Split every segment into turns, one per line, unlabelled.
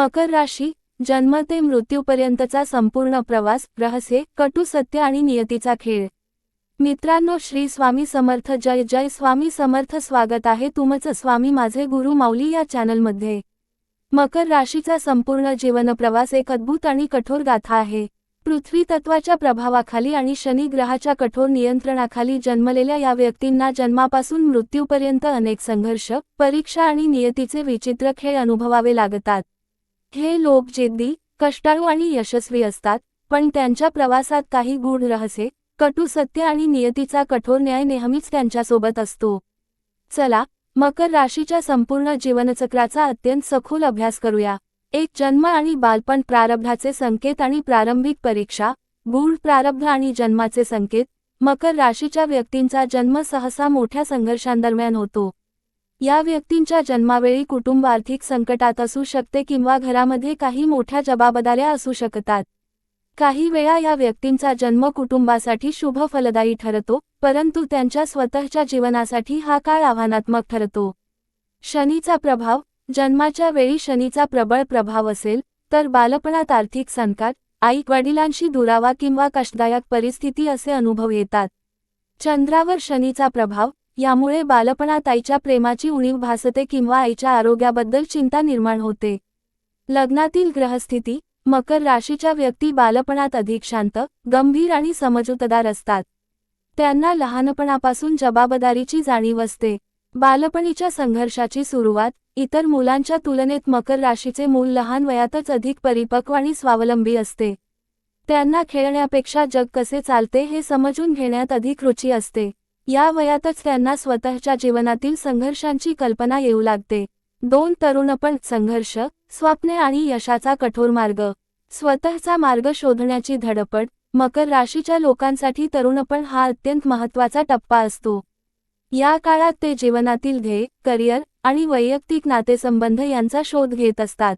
मकर राशी जन्म ते मृत्यूपर्यंतचा संपूर्ण प्रवास रहस्य कटू सत्य आणि नियतीचा खेळ. मित्रांनो श्री स्वामी समर्थ जय जय स्वामी समर्थ स्वागत आहे तुमचं स्वामी माझे गुरु माऊली या चॅनलमध्ये. मकर राशीचा संपूर्ण जीवनप्रवास एक अद्भुत आणि कठोर गाथा आहे. पृथ्वी तत्वाच्या प्रभावाखाली आणि शनी ग्रहाच्या कठोर नियंत्रणाखाली जन्मलेल्या या व्यक्तींना जन्मापासून मृत्यूपर्यंत अनेक संघर्ष परीक्षा आणि नियतीचे विचित्र खेळ अनुभवावे लागतात. हे लोक जिद्दी कष्टाळू आणि यशस्वी असतात पण त्यांच्या प्रवासात काही गूढ रहसे कटू सत्य आणि नियतीचा कठोर न्याय नेहमीच त्यांच्यासोबत असतो. चला मकर राशीच्या संपूर्ण जीवनचक्राचा अत्यंत सखोल अभ्यास करूया. एक जन्म आणि बालपण प्रारब्धाचे संकेत आणि प्रारंभिक परीक्षा गूढ प्रारब्ध आणि जन्माचे संकेत मकर राशीच्या व्यक्तींचा जन्म सहसा मोठ्या संघर्षांदरम्यान होतो. या व्यक्तींच्या जन्मावेळी कुटुंब आर्थिक संकटात असू शकते किंवा घरामध्ये काही मोठ्या जबाबदाऱ्या असू शकतात. काही वेळा या व्यक्तींचा जन्म कुटुंबासाठी शुभ फलदायी ठरतो परंतु त्यांच्या स्वतःच्या जीवनासाठी हा काळ आव्हानात्मक ठरतो. शनीचा प्रभाव जन्माच्या वेळी शनीचा प्रबळ प्रभाव असेल तर बालपणात आर्थिक संकट आई वडिलांशी दुरावा किंवा कष्टदायक परिस्थिती असे अनुभव येतात. चंद्रावर शनीचा प्रभाव यामुळे बालपणात आईच्या प्रेमाची उणीव भासते किंवा आईच्या आरोग्याबद्दल चिंता निर्माण होते. लग्नातील ग्रहस्थिती मकर राशीच्या व्यक्ती बालपणात अधिक शांत गंभीर आणि समजूतदार असतात. त्यांना लहानपणापासून जबाबदारीची जाणीव असते. बालपणीच्या संघर्षाची सुरुवात इतर मुलांच्या तुलनेत मकर राशीचे मूल लहान वयातच अधिक परिपक्व आणि स्वावलंबी असते. त्यांना खेळण्यापेक्षा जग कसे चालते हे समजून घेण्यात अधिक रुची असते. या वयातच त्यांना स्वतःच्या जीवनातील संघर्षांची कल्पना येऊ लागते. दोन तरुणपण संघर्ष स्वप्ने आणि यशाचा कठोर मार्ग. स्वतःचा मार्ग शोधण्याची धडपड मकर राशीच्या लोकांसाठी तरुणपण हा अत्यंत महत्त्वाचा टप्पा असतो. या काळात ते जीवनातील ध्येय करिअर आणि वैयक्तिक नातेसंबंध यांचा शोध घेत असतात.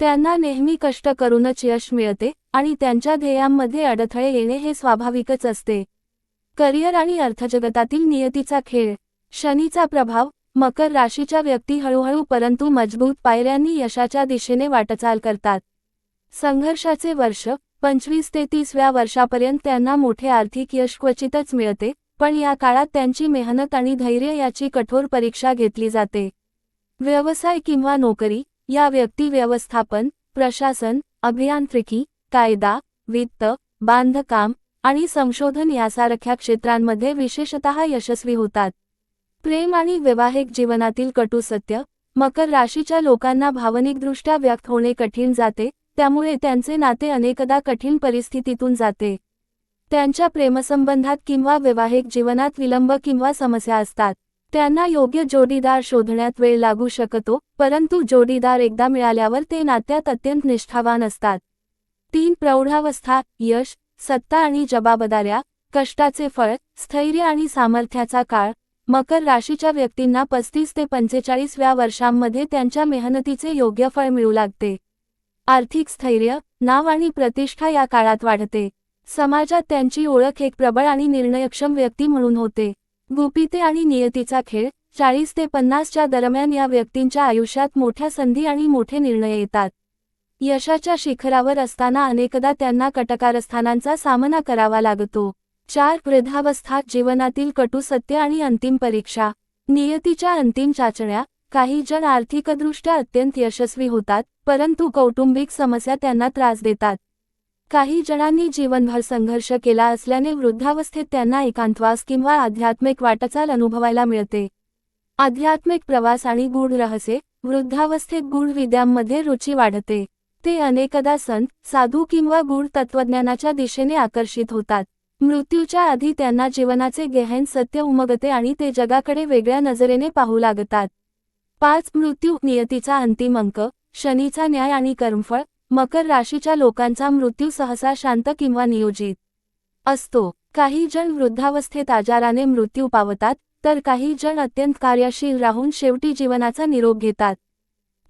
त्यांना नेहमी कष्ट करूनच यश मिळते आणि त्यांच्या ध्येयांमध्ये अडथळे येणे हे स्वाभाविकच असते. करिअर आणि अर्थजगतातील नियतीचा खेळ. शनीचा प्रभाव मकर राशीच्या व्यक्ती हळूहळू परंतु मजबूत पायऱ्यांनी यशाच्या दिशेने वाटचाल करतात. संघर्षाचे वर्ष पंचवीस ते तीसव्या वर्षापर्यंत त्यांना मोठे आर्थिक यश क्वचितच मिळते पण या काळात त्यांची मेहनत आणि धैर्य याची कठोर परीक्षा घेतली जाते. व्यवसाय किंवा नोकरी या व्यक्ती व्यवस्थापन प्रशासन अभियांत्रिकी कायदा वित्त बांधकाम आणि संशोधन यासारख्या क्षेत्रांमध्ये विशेषतः यशस्वी होतात. प्रेम आणि वैवाहिक जीवनातील कटू सत्य मकर राशीच्या लोकांना भावनिकदृष्ट्या व्यक्त होणे कठीण जाते त्यामुळे त्यांचे नाते अनेकदा कठीण परिस्थितीतून जाते. त्यांच्या प्रेमसंबंधात किंवा वैवाहिक जीवनात विलंब किंवा समस्या असतात. त्यांना योग्य जोडीदार शोधण्यात वेळ लागू शकतो परंतु जोडीदार एकदा मिळाल्यावर ते नात्यात अत्यंत निष्ठावान असतात. तीन प्रौढावस्था यश सत्ता आणि जबाबदाऱ्या कष्टाचे फळ स्थैर्य आणि सामर्थ्याचा काळ मकर राशीच्या व्यक्तींना पस्तीस ते पंचेचाळीसव्या वर्षांमध्ये त्यांच्या मेहनतीचे योग्य फळ मिळू लागते. आर्थिक स्थैर्य नाव आणि प्रतिष्ठा या काळात वाढते. समाजात त्यांची ओळख एक प्रबळ आणि निर्णयक्षम व्यक्ती म्हणून होते. गुपिते आणि नियतीचा खेळ चाळीस ते पन्नासच्या दरम्यान या व्यक्तींच्या आयुष्यात मोठ्या संधी आणि मोठे निर्णय येतात. यशाच्या शिखरावर असताना अनेकदा त्यांना कटकारस्थानांचा सामना करावा लागतो. चार वृद्धावस्था जीवनातील कटू सत्य आणि अंतिम परीक्षा. नियतीच्या अंतिम चाचण्या. काही जण आर्थिकदृष्ट्या अत्यंत यशस्वी होतात परंतु कौटुंबिक समस्या त्यांना त्रास देतात. काही जणांनी जीवनभर संघर्ष केला असल्याने वृद्धावस्थेत त्यांना एकांतवास किंवा आध्यात्मिक वाटचाल अनुभवायला मिळते. आध्यात्मिक प्रवास आणि गूढ रहस्य. वृद्धावस्थेत गूढ विद्यांमध्ये रुची वाढते. ते अनेकदा संत साधू किंवा गूढ तत्वज्ञानाच्या दिशेने आकर्षित होतात. मृत्यूच्या आधी त्यांना जीवनाचे गहन सत्य उमगते आणि ते जगाकडे वेगळ्या नजरेने पाहू लागतात. पाच मृत्यू नियतीचा अंतिम अंक शनीचा न्याय आणि कर्मफळ मकर राशीच्या लोकांचा मृत्यू सहसा शांत किंवा नियोजित असतो. काही जण वृद्धावस्थेत आजाराने मृत्यू पावतात तर काही जण अत्यंत कार्यशील राहून शेवटी जीवनाचा निरोप घेतात.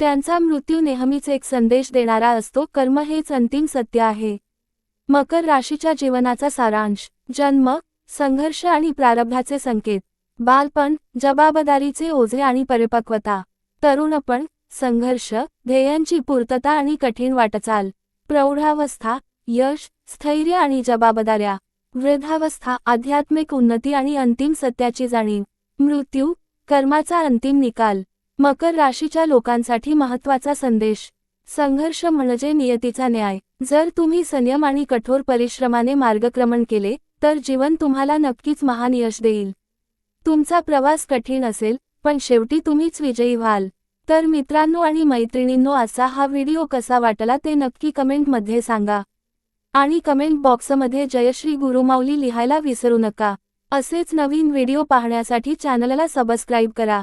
त्यांचा मृत्यू नेहमीच एक संदेश देणारा असतो. कर्म हेच अंतिम सत्य आहे. मकर राशीच्या जीवनाचा सारांश. जन्म संघर्ष आणि प्रारब्धाचे संकेत. बालपण जबाबदारीचे ओझे आणि परिपक्वता. तरुणपण संघर्ष ध्येयांची पूर्तता आणि कठीण वाटचाल. प्रौढावस्था यश स्थैर्य आणि जबाबदाऱ्या. वृद्धावस्था आध्यात्मिक उन्नती आणि अंतिम सत्याची जाणीव. मृत्यू कर्माचा अंतिम निकाल. मकर राशीच्या लोकांसाठी महत्त्वाचा संदेश. संघर्ष म्हणजे नियतीचा न्याय. जर तुम्ही संयम आणि कठोर परिश्रमाने मार्गक्रमण केले तर जीवन तुम्हाला नक्कीच महान यश देईल. तुमचा प्रवास कठीण असेल पण शेवटी तुम्हीच विजयी व्हाल. तर मित्रांनो आणि मैत्रिणींनो असा हा व्हिडिओ कसा वाटला ते नक्की कमेंटमध्ये सांगा. आणि कमेंट बॉक्समध्ये जयश्री गुरुमाऊली लिहायला विसरू नका. असेच नवीन व्हिडिओ पाहण्यासाठी चॅनलला सबस्क्राईब करा.